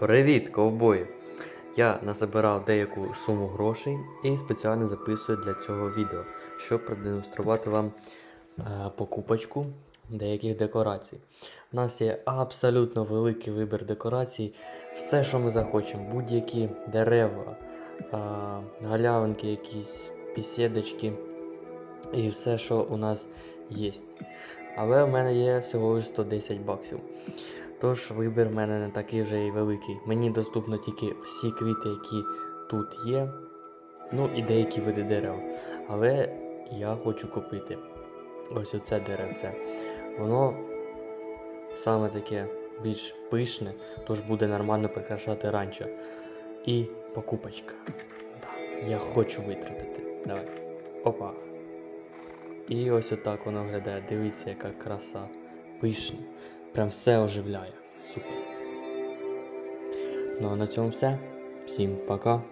Привіт, ковбої! Я назабирав деяку суму грошей і спеціально записую для цього відео, щоб продемонструвати вам е, покупочку деяких декорацій. У нас є абсолютно великий вибір декорацій, все, що ми захочемо, будь-які дерева, е, галявинки, якісь пісідочки і все, що у нас є. Але в мене є всього лише 110 баксів. Тож вибір в мене не такий вже і великий. Мені доступно тільки всі квіти, які тут є, ну і деякі види дерев. Але я хочу купити ось оце деревце. Воно саме таке більш пишне, тож буде нормально прикрашати ранчо. І покупочка. Я хочу витратити. Давай. Опа. І ось отак воно виглядає. Дивіться, яка краса. Пишна. Прям все оживляє. Супер. Ну а на цьому все. Всім пока.